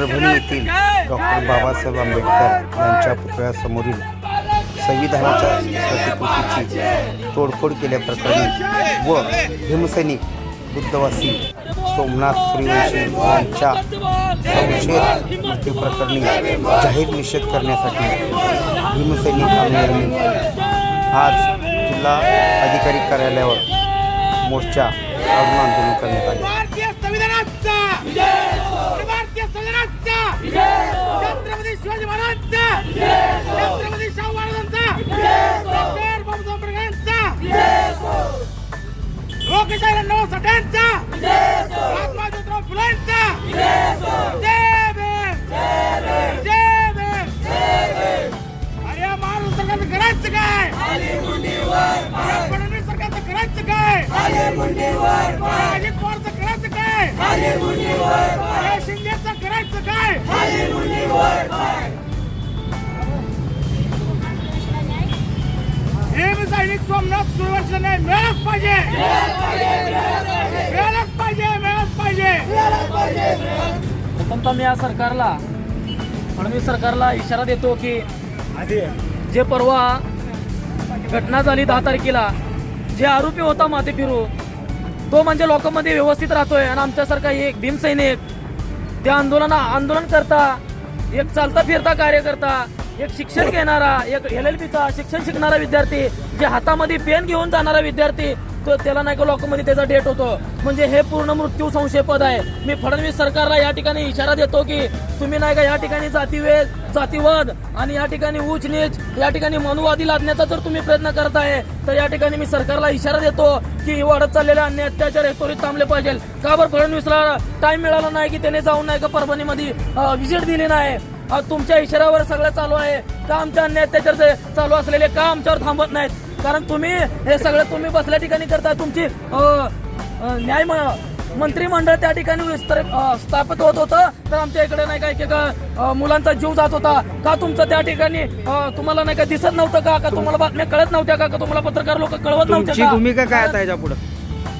परभणी येथील डॉक्टर बाबासाहेब आंबेडकर यांच्या पुतळ्यासमोरील संविधानाच्या प्रतिकृतीची तोडफोड केल्याप्रकरणी व भीमसैनिक बुद्धवासी सोमनाथ सूर्यवंशी यांच्या संशयित मृत्यूप्रकरणी जाहीर निषेध करण्यासाठी भीमसैनिक आंदोलनाने आज जिल्हा अधिकारी कार्यालयावर मोर्चा काढून आंदोलन करण्यात आले. लोकशाही अण्णाभाऊ महात्मा ज्योतिराव फुलेंचा. जय भीम जय भीम अरे महाराष्ट्र सरकारचं करायचं काय? या फडणवीस सरकारचं करायचं काय? या अजित पवारचं करायचं काय? शिंदेचं करायचं काय? भीम सैनिक सोमनाथ सुरवंश न्याय पाहिजे. मिळालाच पाहिजे मिळालाच पाहिजे. प्रथमतः मी या सरकारला फडणवीस सरकारला इशारा देतो की जे परवा घटना झाली दहा तारखेला जे आरोपी होता माते फिरू तो म्हणजे लोकांमध्ये व्यवस्थित राहतोय आणि आमच्यासारखा एक भीमसैनिक त्या आंदोलना आंदोलन करता एक चालता फिरता कार्यकर्ता एक शिक्षण घेणारा एक एल एल बीचा शिक्षण शिकणारा विद्यार्थी जे हातामध्ये पेन घेऊन जाणारा विद्यार्थी तो त्याला नाही का लॉकमध्ये त्याचा डेट होतो. म्हणजे हे पूर्ण मृत्यू संशयपद आहे. मी फडणवीस सरकारला या ठिकाणी इशारा देतो की तुम्ही नाही का या ठिकाणी जातीवेद जातीवाद आणि या ठिकाणी उच्च नीच या ठिकाणी मनुवादी लादण्याचा जर तुम्ही प्रयत्न करताय तर या ठिकाणी मी सरकारला इशारा देतो की वाढत चाललेले अन्य अत्याचार हे त्वरित थांबले पाहिजे का बरं फडणवीसला टाइम मिळाला नाही की त्याने जाऊन नाही का परभणीमध्ये व्हिजिट दिली नाही? तुमच्या इशाऱ्यावर सगळं चालू आहे. का आमच्या अन्य अत्याचार जे चालू असलेले का आमच्यावर थांबत नाहीत? कारण तुम्ही हे सगळं तुम्ही बसल्या ठिकाणी करता तुमची न्याय मंत्रिमंडळ त्या ठिकाणी स्थापित होत होतं. तर आमच्या इकडे नाही का एकेका अ, मुलांचा जीव जात होता. का तुमचं त्या ठिकाणी तुम्हाला नाही का दिसत नव्हतं का? का तुम्हाला बातम्या कळत नव्हत्या का? का तुम्हाला पत्रकार लोक कळवत नव्हते का? भूमिका काय आता याच्यापुढे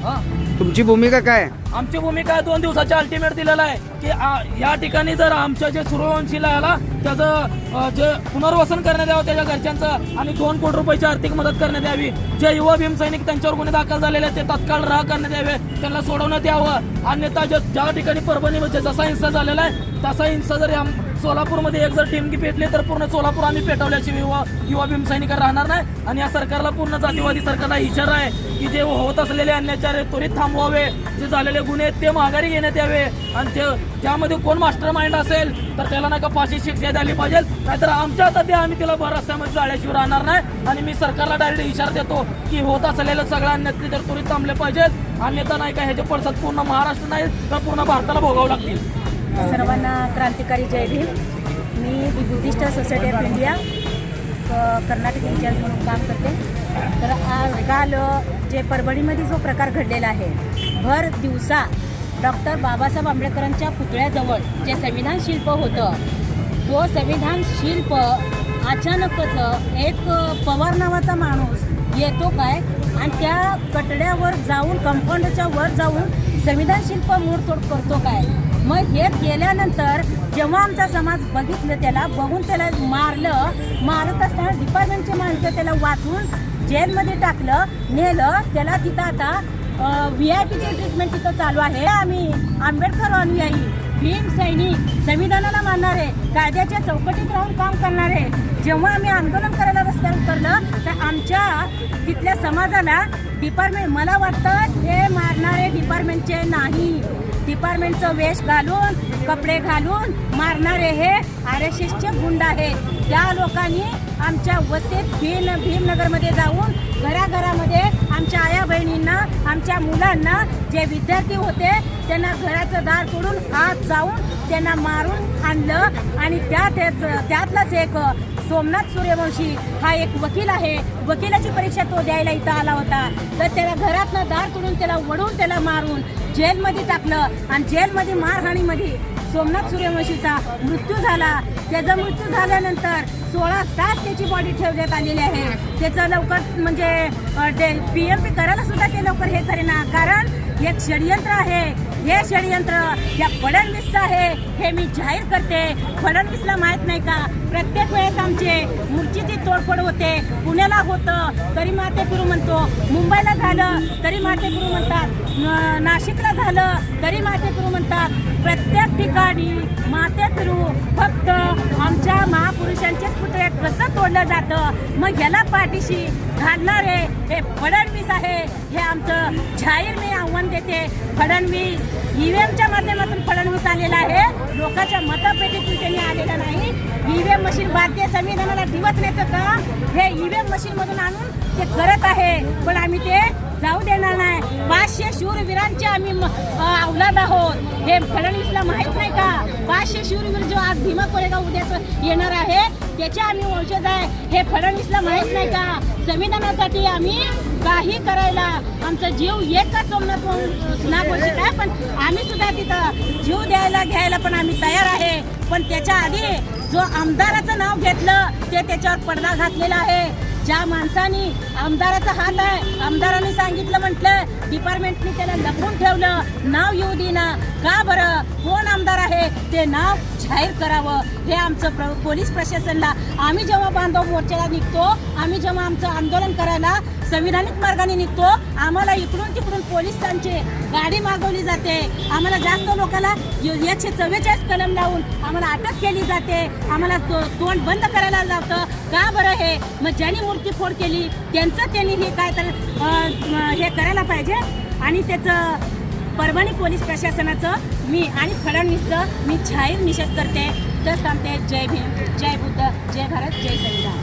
हा? तुमची भूमिका काय? आमची भूमिका आहे दोन दिवसाच्या अल्टिमेट दिलेला आहे की आ- या ठिकाणी जर आमच्या जे सूर्यवंशीला आला त्याचं अ, जे पुनर्वसन करण्यात यावं त्याच्या घरच्यांचं आणि दोन कोटी रुपयाची आर्थिक मदत करण्यात यावी. जे युवा भीमसैनिक त्यांच्यावर गुन्हे दाखल झालेले आहेत ते तत्काळ राह करण्यात यावे. त्यांना सोडवण्यात यावं. अन्यथा ज्या ज्या ठिकाणी परभणीमध्ये जसा हिंसा झालेला आहे तसा हिंसा जर या सोलापूरमध्ये एक जर टीमकी पेटली तर पूर्ण सोलापूर आम्ही पेटवल्याशिवाय युवा युवा भीमसैनिक राहणार नाही. आणि या सरकारला पूर्ण जातीवादी सरकारला इशारा आहे की जे होत असलेले अन्याचार आहेत त्वरित थांबवावे. जे झालेले गुन्हे आहेत ते माघारी घेण्यात यावे. आणि ते त्यामध्ये कोण मास्टर माइंड असेल तर त्याला नाही का फाशी शिक्षा द्यायला पाहिजे. नाहीतर आमच्या हातात ते आम्ही तिला भर रस्त्यामध्ये जाळ्याशिवाय राहणार नाही. आणि मी सरकारला डायरेक्ट इशारा देतो की होत असलेलं सगळं अन्याय तर त्वरित थांबले पाहिजेत. अन्यथा नाही का ह्याचे पडसाद पूर्ण महाराष्ट्र नाही तर पूर्ण भारताला भोगावं लागतील. सर्वांना क्रांतिकारी जय भीम. मी the Buddhist society of India Karnataka incharge म्हणून काम करते. तर आज काल जे परभणीमध्ये जो प्रकार घडलेला आहे भर दिवसा डॉक्टर बाबासाहेब आंबेडकरांच्या पुतळ्याजवळ जे संविधान शिल्प होतं तो संविधान शिल्प अचानकच एक पवार नावाचा माणूस येतो काय? आणि त्या कटड्यावर जाऊन कंपाऊंडच्या वर जाऊन संविधान शिल्प मोडतोड करतो काय? मग हे केल्यानंतर जेव्हा आमचा समाज बघितलं त्याला बघून त्याला मारलं मारत असताना डिपार्टमेंटची माणसं त्याला वाचून जेलमध्ये टाकलं नेलं त्याला तिथं आता व्ही आय पीची ट्रीटमेंट तिथं चालू आहे. आम्ही आंबेडकर अनुयायी भीम सैनिक संविधानाला मानणारे कायद्याच्या चौकटीत राहून काम करणारे जेव्हा आम्ही आंदोलन करायला रस्त्यावर उतरलं तर आमच्या तिथल्या समाजाला डिपार्टमेंट मला वाटतं हे मारणारे डिपार्टमेंटचे नाही. डिपार्टमेंटचं वेश घालून कपडे घालून मारणारे हे आर एस एसचे गुंड आहेत. त्या लोकांनी आमच्या वस्तीत भीम भीमनगरमध्ये जाऊन घराघरामध्ये आमच्या आया बहिणींना आमच्या मुलांना जे विद्यार्थी होते त्यांना घराचं दार तोडून आत जाऊन त्यांना मारून आणलं. आणि त्यात त्यातलाच एक सोमनाथ सूर्यवंशी हा एक वकील आहे. वकिलाची परीक्षा तो द्यायला इथं आला होता. तर त्याला घरातनं दार तोडून त्याला वडून त्याला मारून जेलमध्ये टाकलं. आणि जेलमध्ये मारहाणीमध्ये सोमनाथ सूर्यवंशीचा मृत्यू झाला. त्याचा मृत्यू झाल्यानंतर सोळा तास त्याची बॉडी ठेवण्यात आलेली आहे. त्याचं लवकर म्हणजे पी एम पी करायला सुद्धा ते लवकर हे करेना. कारण एक षडयंत्र आहे. हे षडयंत्र या फडणवीसचं आहे. हे मी जाहीर करते. फडणवीसला माहीत नाही का? प्रत्येक वेळेस आमचे मूर्तीची तोडफोड होते. पुण्याला होतं. तरी माते गुरु म्हणतो. मुंबईला झालं. तरी माते गुरु म्हणतात नाशिकला झालं. तरी माते गुरु म्हणतात. प्रत्येक ठिकाणी माते फिरू फक्त आमच्या महापुरुषांचेच पुतळे कसं तोडलं जातं? मग याला पाठीशी घालणारे हे फडणवीस आहे. हे आमचं जाहीर मी आव्हान देते. फडणवीस ईव्हीएमच्या माध्यमातून फडणवीस आलेला आहे. लोकांच्या मतपेटीतून त्यांनी आलेला नाही. ईव्हीएम मशीन भारतीय संविधानाला डिवचण्याचं काम हे ईव्हीएम मशीन मधून आणून ते करत आहे. पण आम्ही ते जाऊ देणार नाही. पाचशे शूरवीरांचे आम्ही म- अवलाद आहोत. हे फडणवीसला माहीत नाही का? पाचशे शूरवीर जो आज भीमा कोरेगाव उद्याच येणार आहे त्याचे आम्ही वंशज आहे. हे फडणवीसला माहीत नाही का? संविधानासाठी आम्ही काही करायला आमचा जीव एक का सोमनाथ नागवंशिक पण आम्ही सुद्धा तिथं जीव द्यायला घ्यायला पण आम्ही तयार आहे. पण त्याच्या आधी जो आमदाराचं नाव घेतलं ते त्याच्यावर पडदा घातलेला आहे. ज्या माणसानी आमदाराचा हात आहे आमदारांनी सांगितलं म्हटलं डिपार्टमेंटनी त्याला लपवून ठेवलं. नाव येऊ देना का बरं? कोण आमदार आहे? ते नाव जाहीर करावं. हे आमचं प्र पोलीस प्रशासनला. आम्ही जेव्हा बांधव मोर्चाला निघतो आम्ही जेव्हा आमचं आंदोलन करायला संविधानिक मार्गाने निघतो आम्हाला इकडून तिकडून पोलिसांची गाडी मागवली जाते. आम्हाला जास्त लोकांना एकशे चव्वेचाळीस कलम लावून आम्हाला अटक केली जाते. आम्हाला तो तोंड बंद करायला जातं का बरं हे? मग ज्यांनी मूर्तीफोड केली त्यांचं त्यांनी हे काय तर हे करायला पाहिजे? आणि त्याचं परभणी पोलीस प्रशासनाचं मी आणि फडणवीसचं मी जाहीर निषेध करते. तर सांगते जय भीम जय बुद्ध जय भारत जय संविधान.